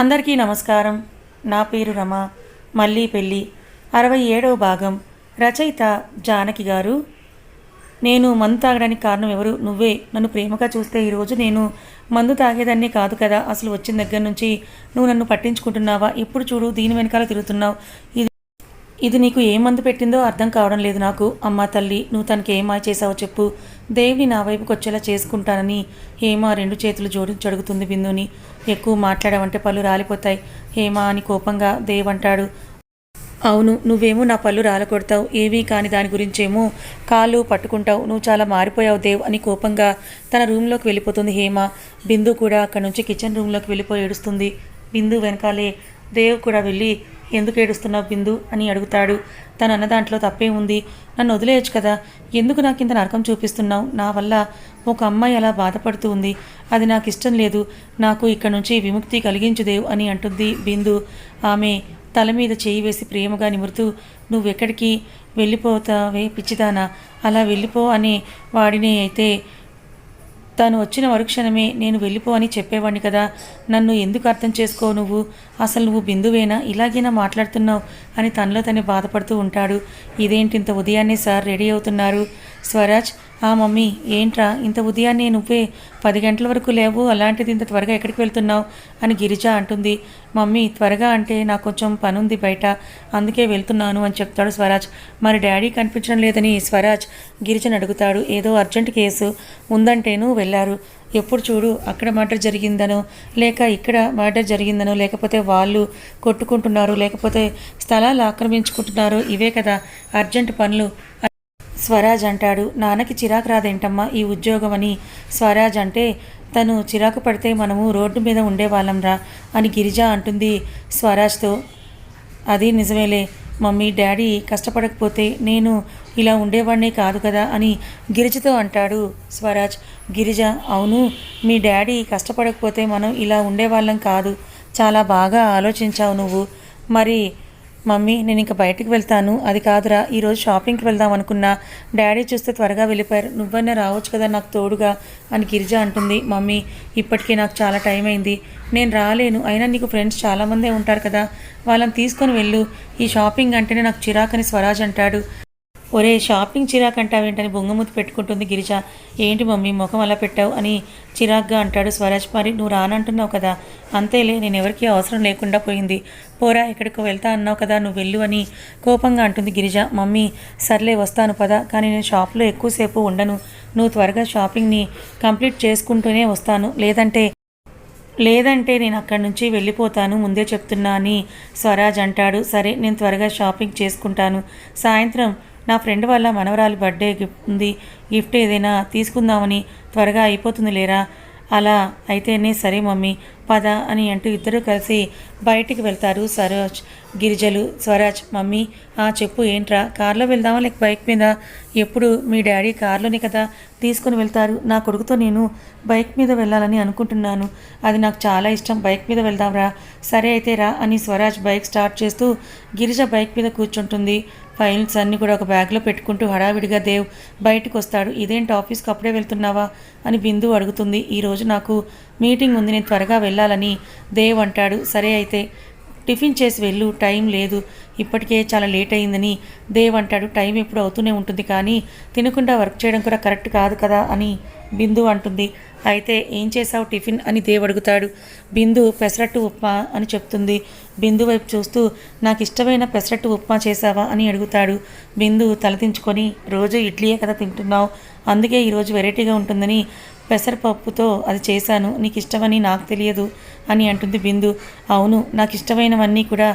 అందరికీ నమస్కారం. నా పేరు రమ. మళ్ళీ పెళ్ళి. అరవై ఏడవ భాగం. రచయిత జానకి గారు. నేను మందు తాగడానికి కారణం ఎవరు? నువ్వే. నన్ను ప్రేమగా చూస్తే ఈరోజు నేను మందు తాగేదాన్నే కాదు కదా. అసలు వచ్చిన దగ్గర నుంచి నువ్వు నన్ను పట్టించుకుంటున్నావా? ఇప్పుడు చూడు దీని వెనకాల తిరుగుతున్నావు. ఇది ఇది నీకు ఏ మందు పెట్టిందో అర్థం కావడం లేదు నాకు. అమ్మా తల్లి నువ్వు తనకి ఏమా చేసావో చెప్పు. దేవుని నా వైపుకి వచ్చేలా చేసుకుంటానని హేమ రెండు చేతులు జోడించి అడుగుతుంది బిందుని ఎక్కువ మాట్లాడావంటే పళ్ళు రాలిపోతాయి. హేమ అని కోపంగా దేవ్ అంటాడు. అవును నువ్వేమో నా పళ్ళు రాలకొడతావు ఏవీ కాని దాని గురించేమో కాళ్ళు పట్టుకుంటావు. నువ్వు చాలా మారిపోయావు దేవ్ అని కోపంగా తన రూమ్లోకి వెళ్ళిపోతుంది హేమ. బిందు కూడా అక్కడ నుంచి కిచెన్ రూమ్లోకి వెళ్ళిపోయి ఏడుస్తుంది. బిందు వెనకాలే దేవ్ కూడా వెళ్ళి ఎందుకు ఏడుస్తున్నావు బిందు అని అడుగుతాడు. తను అన్న దాంట్లో తప్పే ఉంది. నన్ను వదిలేయచ్చు కదా. ఎందుకు నాకు ఇంత నరకం చూపిస్తున్నావు? నా వల్ల ఒక అమ్మాయి అలా బాధపడుతూ ఉంది. అది నాకు ఇష్టం లేదు. నాకు ఇక్కడ నుంచి విముక్తి కలిగించుదేవు అని అంటుంది బిందు ఆమె తల మీద చేయి వేసి ప్రేమగా నిమురుతూ నువ్వెక్కడికి? వెళ్ళిపోతావే పిచ్చిదానా? అలా వెళ్ళిపో అనే వాడిని అయితే తను వచ్చిన మరుక్షణమే నేను వెళ్ళిపో అని చెప్పేవాడిని కదా. నన్ను ఎందుకు అర్థం చేసుకో నువ్వు? అసలు నువ్వు బిందువేనా? ఇలాగైనా మాట్లాడుతున్నావు? అని తనలో తనే బాధపడుతూ ఉంటాడు. ఇదేంటి ఇంత ఉదయాన్నే సార్ రెడీ అవుతున్నారు? స్వరాజ్ ఆ మమ్మీ ఏంట్రా? ఇంత ఉదయాన్నే నువ్వే పది గంటల వరకు లేవు అలాంటిది ఇంత త్వరగా ఎక్కడికి వెళ్తున్నావు? అని గిరిజ అంటుంది. మమ్మీ త్వరగా అంటే నాకు కొంచెం పనుంది బయట అందుకే వెళ్తున్నాను అని చెప్తాడు స్వరాజ్. మరి డాడీ కనిపించడం లేదని స్వరాజ్ గిరిజను అడుగుతాడు. ఏదో అర్జెంట్ కేసు ఉందంటేను వెళ్ళారు. ఎప్పుడు చూడు అక్కడ మర్డర్ జరిగిందనో లేక ఇక్కడ మర్డర్ జరిగిందనో లేకపోతే వాళ్ళు కొట్టుకుంటున్నారు లేకపోతే స్థలాలు ఆక్రమించుకుంటున్నారు ఇవే కదా అర్జెంట్ పనులు స్వరాజ్ అంటాడు. నాన్నకి చిరాకు రాదేంటమ్మా ఈ ఉద్యోగం అని స్వరాజ్ అంటే తను చిరాకు పడితే మనము రోడ్డు మీద ఉండేవాళ్ళంరా అని గిరిజ అంటుంది స్వరాజ్తో. అది నిజమేలే. మమ్మీ డాడీ కష్టపడకపోతే నేను ఇలా ఉండేవాడినే కాదు కదా అని గిరిజతో అంటాడు స్వరాజ్. గిరిజ అవును మీ డాడీ కష్టపడకపోతే మనం ఇలా ఉండేవాళ్ళం కాదు. చాలా బాగా ఆలోచించావు నువ్వు. మరి మమ్మీ నేను ఇంకా బయటికి వెళ్తాను. అది కాదురా ఈరోజు షాపింగ్కి వెళ్దాం అనుకున్నా. డాడీ చూస్తే త్వరగా వెళ్ళిపోయారు. నువ్వన్నా రావచ్చు కదా నాకు తోడుగా అని గిరిజ అంటుంది. మమ్మీ ఇప్పటికే నాకు చాలా టైం అయింది. నేను రాలేను. అయినా నీకు ఫ్రెండ్స్ చాలామందే ఉంటారు కదా. వాళ్ళని తీసుకొని వెళ్ళు. ఈ షాపింగ్ అంటేనే నాకు చిరాకని స్వరాజ్ అంటాడు. ఒరే షాపింగ్ చిరాక్ అంటావేంటని బొంగమూతి పెట్టుకుంటుంది గిరిజ. ఏంటి మమ్మీ ముఖం అలా పెట్టావు అని చిరాగ్గా అంటాడు స్వరాజ్. మరి నువ్వు రానంటున్నావు కదా. అంతేలే నేను ఎవరికీ అవసరం లేకుండా పోయింది. పోరా ఎక్కడికో వెళ్తా అన్నావు కదా నువ్వు వెళ్ళు అని కోపంగా అంటుంది గిరిజ. మమ్మీ సర్లే వస్తాను పదా. కానీ నేను షాప్లో ఎక్కువసేపు ఉండను. నువ్వు త్వరగా షాపింగ్ని కంప్లీట్ చేసుకుంటూనే వస్తాను. లేదంటే లేదంటే నేను అక్కడి నుంచి వెళ్ళిపోతాను ముందే చెప్తున్నా అని స్వరాజ్ అంటాడు. సరే నేను త్వరగా షాపింగ్ చేసుకుంటాను. సాయంత్రం నా ఫ్రెండ్ వాళ్ళ మనవరాలి బర్త్డే గిఫ్ట్ ఉంది గిఫ్ట్ ఏదైనా తీసుకుందామని త్వరగా అయిపోతుంది లేరా? అలా అయితేనే సరే మమ్మీ. పద అని అంటూ ఇద్దరూ కలిసి బయటికి వెళ్తారు సరోజ్. గిరిజలు స్వరాజ్ మమ్మీ ఆ చెప్పు ఏంట్రా? కార్లో వెళ్దామా? లేక బైక్ మీద? ఎప్పుడు మీ డాడీ కార్లోనే కదా? తీసుకుని వెళ్తారు. నా కొడుకుతో నేను బైక్ మీద వెళ్ళాలని అనుకుంటున్నాను. అది నాకు చాలా ఇష్టం. బైక్ మీద వెళ్దాంరా. సరే అయితే రా అని స్వరాజ్ బైక్ స్టార్ట్ చేస్తూ గిరిజ బైక్ మీద కూర్చుంటుంది. ఫైల్స్ అన్నీ కూడా ఒక బ్యాగ్లో పెట్టుకుంటూ హడావిడిగా దేవ్ బయటకు వస్తాడు. ఇదేంటి ఆఫీస్కి అప్పుడే వెళ్తున్నావా? అని బిందు అడుగుతుంది. ఈరోజు నాకు మీటింగ్ ఉంది. నేను త్వరగా వెళ్ళాలని దేవ్ అంటాడు. సరే అయితే టిఫిన్ చేసి వెళ్ళు టైం లేదు. ఇప్పటికే చాలా లేట్ అయిందని దేవ్ అంటాడు. టైం ఎప్పుడు అవుతూనే ఉంటుంది కానీ తినకుండా వర్క్ చేయడం కూడా కరెక్ట్ కాదు కదా అని బిందు అంటుంది. అయితే ఏం చేసావు టిఫిన్ అని దేవ్ అడుగుతాడు. బిందు పెసరట్టు ఉప్మా అని చెప్తుంది. బిందు వైపు చూస్తూ నాకు ఇష్టమైన పెసరట్టు ఉప్మా చేసావా అని అడుగుతాడు. బిందు తలదించుకొని రోజు ఇడ్లీయే కదా తింటున్నావు. అందుకే ఈరోజు వెరైటీగా ఉంటుందని పెసరపప్పుతో అది చేశాను. నీకు ఇష్టమని నాకు తెలియదు అని అంటుంది బిందు. అవును నాకు ఇష్టమైనవన్నీ కూడా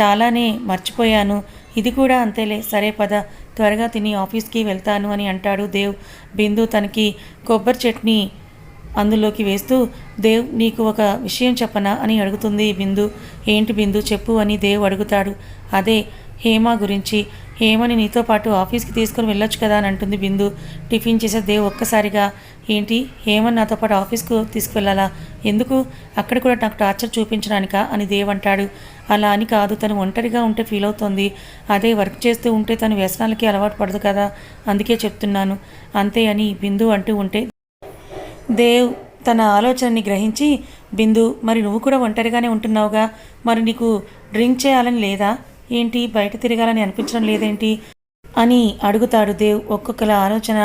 చాలానే మర్చిపోయాను. ఇది కూడా అంతేలే సరే పద త్వరగా తిని ఆఫీస్కి వెళ్తాను అని అంటాడు దేవ్. బిందు తనకి కొబ్బరి చట్నీ అందులోకి వేస్తూ దేవ్ నీకు ఒక విషయం చెప్పనా అని అడుగుతుంది బిందు. ఏంటి బిందు చెప్పు అని దేవ్ అడుగుతాడు. అదే హేమ గురించి. హేమని నీతో పాటు ఆఫీస్కి తీసుకుని వెళ్ళొచ్చు కదా అని అంటుంది బిందు. టిఫిన్ చేసే దేవ్ ఒక్కసారిగా ఏంటి? హేమని నాతో పాటు ఆఫీస్కు తీసుకువెళ్ళాలా? ఎందుకు? అక్కడ కూడా నాకు టార్చర్ చూపించడానికా? అని దేవ్ అంటాడు. అలా అని కాదు తను ఒంటరిగా ఉంటే ఫీల్ అవుతోంది. అదే వర్క్ చేస్తూ ఉంటే తను వ్యసనాలకి అలవాటు పడదు కదా అందుకే చెప్తున్నాను. అంతే అని బిందు అంటూ ఉంటే దేవ్ తన ఆలోచనని గ్రహించి బిందు మరి నువ్వు కూడా ఒంటరిగానే ఉంటున్నావుగా? మరి నీకు డ్రింక్ చేయాలని లేదా? ఏంటి బయట తిరగాలని అనిపించడం లేదేంటి? అని అడుగుతాడు దేవ్. ఒక్కొక్కల ఆలోచన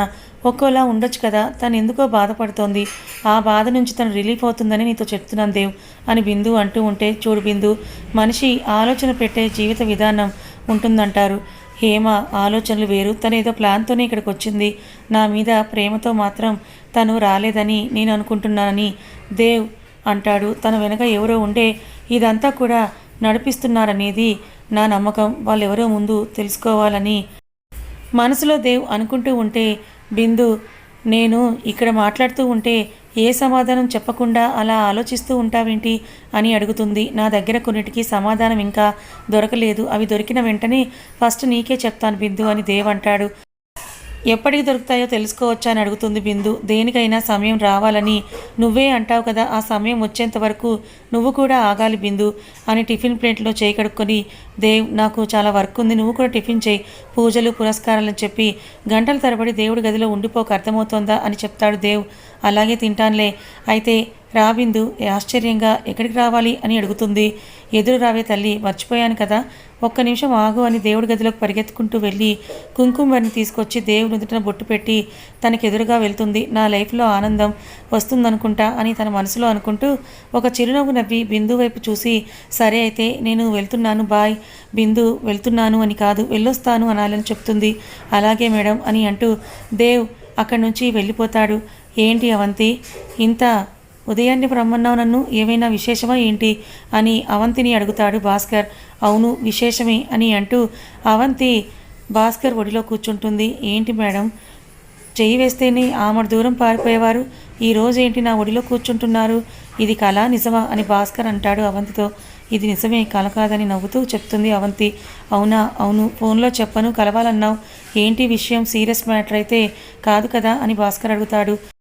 ఒక్కోలా ఉండొచ్చు కదా తను ఎందుకో బాధపడుతోంది. ఆ బాధ నుంచి తను రిలీఫ్ అవుతుందని నీతో చెప్తున్నాను దేవ్ అని బిందు అంటూ ఉంటే చూడు బిందు మనిషి ఆలోచన పెట్టే జీవిత విధానం ఉంటుందంటారు. హేమ ఆలోచనలు వేరు. తను ఏదో ప్లాన్తోనే ఇక్కడికి వచ్చింది నా మీద ప్రేమతో మాత్రం తను రాలేదని నేను అనుకుంటున్నానని దేవ్ అంటాడు. తన వెనక ఎవరో ఉండే ఇదంతా కూడా నడిపిస్తున్నారనేది నా నమ్మకం వాళ్ళెవరో ముందు తెలుసుకోవాలని మనసులో దేవ్ అనుకుంటూ ఉంటే బిందు నేను ఇక్కడ మాట్లాడుతూ ఉంటే ఏ సమాధానం చెప్పకుండా అలా ఆలోచిస్తూ ఉంటావేంటి అని అడుగుతుంది. నా దగ్గర కొన్నిటికి సమాధానం ఇంకా దొరకలేదు. అవి దొరికిన వెంటనే ఫస్ట్ నీకే చెప్తాను బిందు అని దేవ్ అంటాడు. ఎప్పటికి దొరుకుతాయో తెలుసుకోవచ్చా అని అడుగుతుంది బిందు. దేనికైనా సమయం రావాలని నువ్వే అంటావు కదా ఆ సమయం వచ్చేంత వరకు నువ్వు కూడా ఆగాలి బిందు అని టిఫిన్ ప్లేట్లో చేయి కడుక్కొని దేవ్ నాకు చాలా వర్క్ ఉంది నువ్వు కూడా టిఫిన్ చేయి పూజలు పురస్కారాలని చెప్పి గంటల తరబడి దేవుడి గదిలో ఉండిపోక అర్థమవుతోందా అని చెప్తాడు దేవ్. అలాగే తింటానులే. అయితే రాబిందు ఆశ్చర్యంగా ఎక్కడికి రావాలి అని అడుగుతుంది. ఎదురు రావే తల్లి మర్చిపోయాను కదా. ఒక్క నిమిషం ఆగు అని దేవుడి గదిలోకి పరిగెత్తుకుంటూ వెళ్ళి కుంకుమని తీసుకొచ్చి దేవుడి నుదుటిన బొట్టు పెట్టి తనకెదురుగా వెళ్తుంది. నా లైఫ్లో ఆనందం వస్తుందనుకుంటా అని తన మనసులో అనుకుంటూ ఒక చిరునవ్వు నవ్వి బిందు వైపు చూసి సరే అయితే నేను వెళ్తున్నాను బాయ్ బిందు వెళ్తున్నాను అని కాదు వెళ్ళొస్తాను అనాలని చెప్తుంది. అలాగే మేడం అని అంటూ దేవ్ అక్కడి నుంచి వెళ్ళిపోతాడు. ఏంటి అవంతి? ఇంత ఉదయాన్నే రమ్మన్నావు నన్ను ఏమైనా విశేషమా ఏంటి అని అవంతిని అడుగుతాడు భాస్కర్. అవును విశేషమే అని అంటూ అవంతి భాస్కర్ ఒడిలో కూర్చుంటుంది. ఏంటి మేడం? చెయ్యి వేస్తేనే ఆమడు దూరం పారిపోయేవారు? ఈ రోజు ఏంటి నా ఒడిలో కూర్చుంటున్నారు? ఇది కళ నిజమా అని భాస్కర్ అంటాడు అవంతితో. ఇది నిజమే కల కాదని నవ్వుతూ చెప్తుంది అవంతి. అవునా? అవును ఫోన్లో చెప్పను కలవాలన్నావు. ఏంటి విషయం సీరియస్ మ్యాటర్ అయితే కాదు కదా అని భాస్కర్ అడుగుతాడు.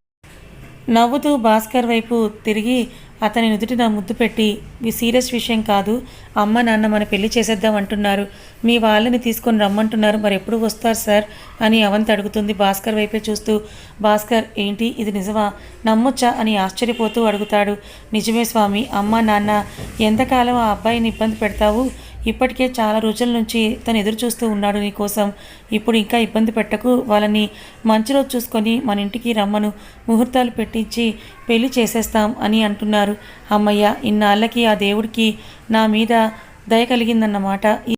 నవ్వుతూ భాస్కర్ వైపు తిరిగి అతని నుదుటిన ముద్దు పెట్టి మీ సీరియస్ విషయం కాదు. అమ్మ నాన్న మన పెళ్ళి చేసేద్దాం అంటున్నారు. మీ వాళ్ళని తీసుకొని రమ్మంటున్నారు. మరి ఎప్పుడు వస్తారు సార్? అని అవంతి అడుగుతుంది భాస్కర్ వైపే చూస్తూ. భాస్కర్ ఏంటి? ఇది నిజమా? నమ్మొచ్చా? అని ఆశ్చర్యపోతూ అడుగుతాడు. నిజమే స్వామి. అమ్మ నాన్న ఎంతకాలం ఆ అబ్బాయిని ఇబ్బంది పెడతావు? ఇప్పటికే చాలా రోజుల నుంచి తను ఎదురు చూస్తూ ఉన్నాడు నీ కోసం. ఇప్పుడు ఇంకా ఇబ్బంది పెట్టకు. వాళ్ళని మంచి రోజు చూసుకొని మన ఇంటికి రమ్మను. ముహూర్తాలు పెట్టించి పెళ్ళి చేసేస్తాం అని అంటున్నారు. అమ్మయ్య ఇన్నాళ్ళకి ఆ దేవుడికి నా మీద దయ కలిగిందన్నమాట. ఈ-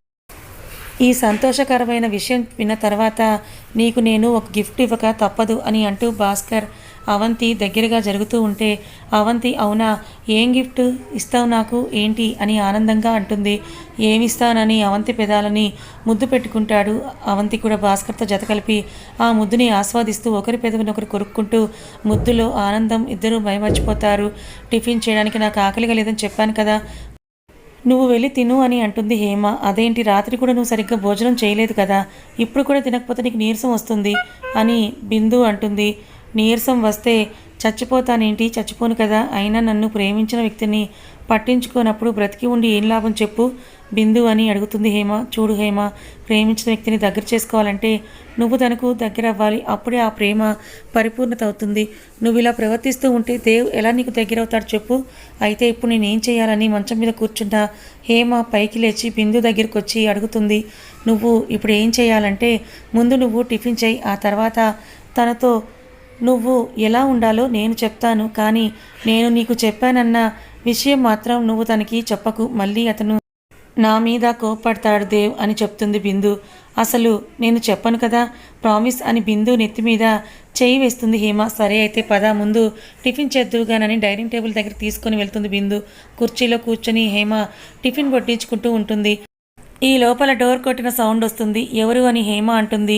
ఈ సంతోషకరమైన విషయం విన్న తర్వాత నీకు నేను ఒక గిఫ్ట్ ఇవ్వక తప్పదు అని అంటూ భాస్కర్ అవంతి దగ్గరగా జరుగుతూ ఉంటే అవంతి అవునా? ఏం గిఫ్ట్ ఇస్తావు నాకు? ఏంటి? అని ఆనందంగా అంటుంది. ఏమిస్తానని అవంతి పెదాలని ముద్దు పెట్టుకుంటాడు. అవంతి కూడా భాస్కర్తో జత కలిపి ఆ ముద్దుని ఆస్వాదిస్తూ ఒకరి పెదవిని ఒకరు కొరుక్కుంటూ ముద్దులో ఆనందం ఇద్దరూ భయమర్చిపోతారు టిఫిన్ చేయడానికి నాకు ఆకలిగా లేదని చెప్పాను కదా. నువ్వు వెళ్ళి తిను అని అంటుంది హేమ. అదేంటి? రాత్రి కూడా నువ్వు సరిగ్గా భోజనం చేయలేదు కదా. ఇప్పుడు కూడా తినకపోతే నీకు నీరసం వస్తుంది అని బిందు అంటుంది. నీరసం వస్తే చచ్చిపోతానేంటి? చచ్చిపోను కదా. అయినా నన్ను ప్రేమించిన వ్యక్తిని పట్టించుకోనప్పుడు బ్రతికి ఉండి ఏం లాభం చెప్పు? బిందు అని అడుగుతుంది హేమ. చూడు హేమ ప్రేమించిన వ్యక్తిని దగ్గర చేసుకోవాలంటే నువ్వు తనకు దగ్గర అవ్వాలి అప్పుడే ఆ ప్రేమ పరిపూర్ణత అవుతుంది నువ్వు ఇలా ప్రవర్తిస్తూ ఉంటే దేవ్ ఎలా నీకు దగ్గర అవుతాడు చెప్పు? అయితే ఇప్పుడు నేనేం చేయాలని మంచం మీద కూర్చుంటా. హేమ పైకి లేచి బిందు దగ్గరికి వచ్చి అడుగుతుంది. నువ్వు ఇప్పుడు ఏం చేయాలంటే ముందు నువ్వు టిఫిన్ చేయి. ఆ తర్వాత తనతో నువ్వు ఎలా ఉండాలో నేను చెప్తాను కానీ నేను నీకు చెప్పానన్న విషయం మాత్రం నువ్వు తనకి చెప్పకు మళ్ళీ అతను నా మీద కోప్పడతాడు దేవ్ అని చెప్తుంది బిందు. అసలు నేను చెప్పను కదా ప్రామిస్ అని బిందు నెత్తి మీద చేయి వేస్తుంది హేమ. సరే అయితే పదా ముందు టిఫిన్ చేద్దువుగానని డైనింగ్ టేబుల్ దగ్గర తీసుకొని వెళ్తుంది బిందు. కుర్చీలో కూర్చొని హేమ టిఫిన్ వడ్డించుకుంటూ ఉంటుంది. ఈ లోపల డోర్ కొట్టిన సౌండ్ వస్తుంది. ఎవరు అని హేమ అంటుంది.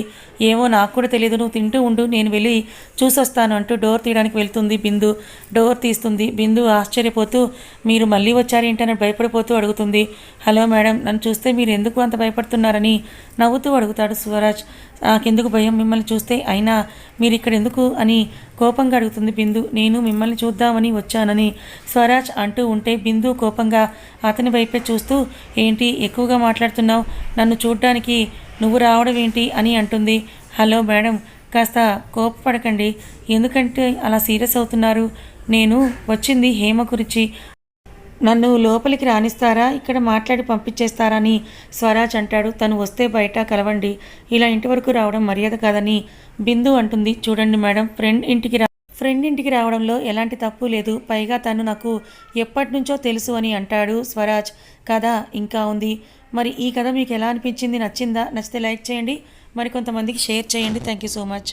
ఏమో నాకు కూడా తెలియదు నువ్వు తింటూ ఉండు. నేను వెళ్ళి చూసొస్తాను అంటూ డోర్ తీయడానికి వెళ్తుంది బిందు. డోర్ తీస్తుంది. బిందు ఆశ్చర్యపోతూ మీరు మళ్ళీ వచ్చారేంటని భయపడిపోతూ అడుగుతుంది. హలో మేడం నన్ను చూస్తే మీరు ఎందుకు అంత భయపడుతున్నారని నవ్వుతూ అడుగుతాడు స్వరాజ్. నాకెందుకు భయం మిమ్మల్ని చూస్తే? అయినా మీరు ఇక్కడ ఎందుకు అని కోపంగా అడుగుతుంది బిందు. నేను మిమ్మల్ని చూద్దామని వచ్చానని స్వరాజ్ అంటూ ఉంటే బిందు కోపంగా అతని వైపే చూస్తూ ఏంటి ఎక్కువగా మాట్లాడుతున్నావు? నన్ను చూడ్డానికి నువ్వు రావడం ఏంటి అని అంటుంది. హలో మేడం కాస్త కోపపడకండి. ఎందుకంటే అలా సీరియస్ అవుతున్నారు. నేను వచ్చింది హేమ గురించి. నన్ను లోపలికి రానిస్తారా? ఇక్కడ మాట్లాడి పంపించేస్తారా అని స్వరాజ్ అంటాడు. తను వస్తే బయట కలవండి. ఇలా ఇంటి వరకు రావడం మర్యాద కాదని బిందు అంటుంది. చూడండి మేడం ఫ్రెండ్ ఇంటికి రా ఫ్రెండ్ ఇంటికి రావడంలో ఎలాంటి తప్పు లేదు. పైగా తను నాకు ఎప్పటి నుంచో తెలుసు అని అంటాడు స్వరాజ్. కథ ఇంకా ఉంది. మరి ఈ కథ మీకు ఎలా అనిపించింది? నచ్చిందా? నచ్చితే లైక్ చేయండి. మరి కొంతమందికి షేర్ చేయండి. Thank you so much.